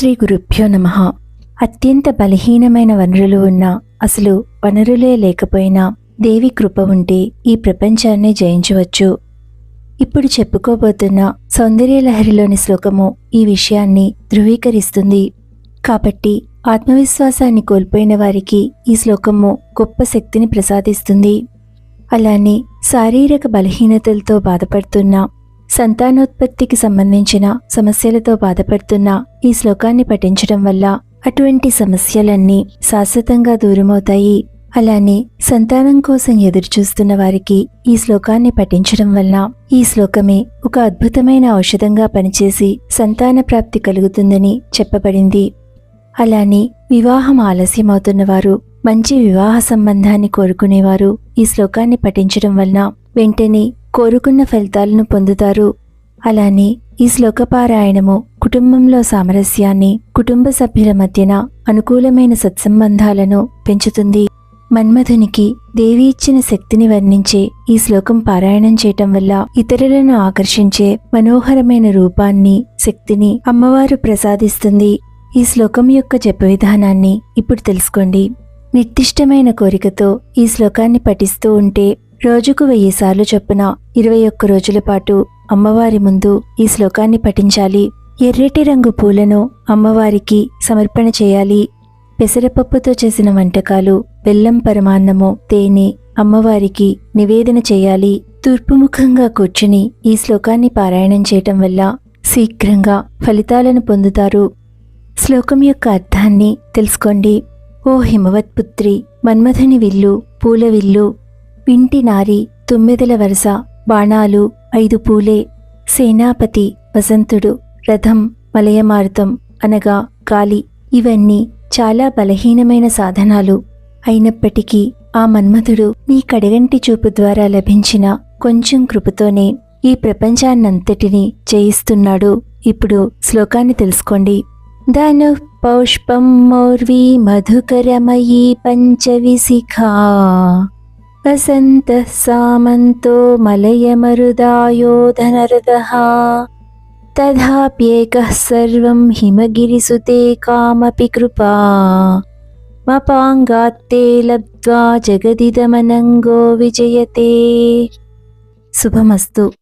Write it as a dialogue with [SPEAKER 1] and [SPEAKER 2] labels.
[SPEAKER 1] శ్రీ గురుభ్యో నమ. అత్యంత బలహీనమైన వనరులు ఉన్నా అసలు వనరులే లేకపోయినా దేవి కృప ఉంటే ఈ ప్రపంచాన్ని జయించవచ్చు. ఇప్పుడు చెప్పుకోబోతున్న సౌందర్యలహరిలోని శ్లోకము ఈ విషయాన్ని ధృవీకరిస్తుంది. కాబట్టి ఆత్మవిశ్వాసాన్ని కోల్పోయిన వారికి ఈ శ్లోకము గొప్ప శక్తిని ప్రసాదిస్తుంది. అలానే శారీరక బలహీనతలతో బాధపడుతున్న సంతానోత్పత్తికి సంబంధించిన సమస్యలతో బాధపడుతున్న ఈ శ్లోకాన్ని పఠించడం వల్ల అటువంటి సమస్యలన్నీ శాశ్వతంగా దూరమవుతాయి. అలానే సంతానం కోసం ఎదురుచూస్తున్న వారికి ఈ శ్లోకాన్ని పఠించడం వల్ల ఈ శ్లోకమే ఒక అద్భుతమైన ఔషధంగా పనిచేసి సంతాన ప్రాప్తి కలుగుతుందని చెప్పబడింది. అలానే వివాహం ఆలస్యమవుతున్నవారు మంచి వివాహ సంబంధాన్ని కోరుకునేవారు ఈ శ్లోకాన్ని పఠించడం వలన వెంటనే కోరుకున్న ఫలితాలను పొందుతారు. అలానే ఈ శ్లోకపారాయణము కుటుంబంలో సామరస్యాన్ని కుటుంబ సభ్యుల మధ్యన అనుకూలమైన సత్సంబంధాలను పెంచుతుంది. మన్మధునికి దేవి ఇచ్చిన శక్తిని వర్ణించే ఈ శ్లోకం పారాయణం చేయటం వల్ల ఇతరులను ఆకర్షించే మనోహరమైన రూపాన్ని శక్తిని అమ్మవారు ప్రసాదిస్తుంది. ఈ శ్లోకం యొక్క జప విధానాన్ని ఇప్పుడు తెలుసుకోండి. నిర్దిష్టమైన కోరికతో ఈ శ్లోకాన్ని పఠిస్తూ ఉంటే రోజుకు వెయ్యి సార్లు చొప్పున ఇరవై ఒక్క రోజుల పాటు అమ్మవారి ముందు ఈ శ్లోకాన్ని పఠించాలి. ఎర్రటి రంగు పూలను అమ్మవారికి సమర్పణ చేయాలి. పెసరపప్పుతో చేసిన వంటకాలు బెల్లం పరమాన్నము తేనె అమ్మవారికి నివేదన చేయాలి. తూర్పుముఖంగా కూర్చుని ఈ శ్లోకాన్ని పారాయణం చేయటం వల్ల శీఘ్రంగా ఫలితాలను పొందుతారు. శ్లోకం యొక్క అర్థాన్ని తెలుసుకోండి. ఓ హిమవత్పుత్రి మన్మథుని విల్లు పూల విల్లు పింటి నారి తొమ్మిదల వరుస బాణాలు ఐదు పూలే. సేనాపతి వసంతుడు రథం మలయమారుతం అనగా గాలి. ఇవన్నీ చాలా బలహీనమైన సాధనాలు. అయినప్పటికీ ఆ మన్మథుడు నీ కడగంటి చూపు ద్వారా లభించిన కొంచెం కృపతోనే ఈ ప్రపంచాన్నంతటినీ జయిస్తున్నాడు. ఇప్పుడు శ్లోకాన్ని తెలుసుకోండి. ధను పౌష్పం మౌర్వీ మధుకరమయీ పంచవిశిఖా वसन्तः सामन्तो मलयमरुदायोधनरतः तथाप्येकः सर्वं हिमगिरिसुते कामपि कृपा। मपाङ्गात्ते लब्ध्वा जगदिदमनङ्गो विजयते। शुभमस्तु।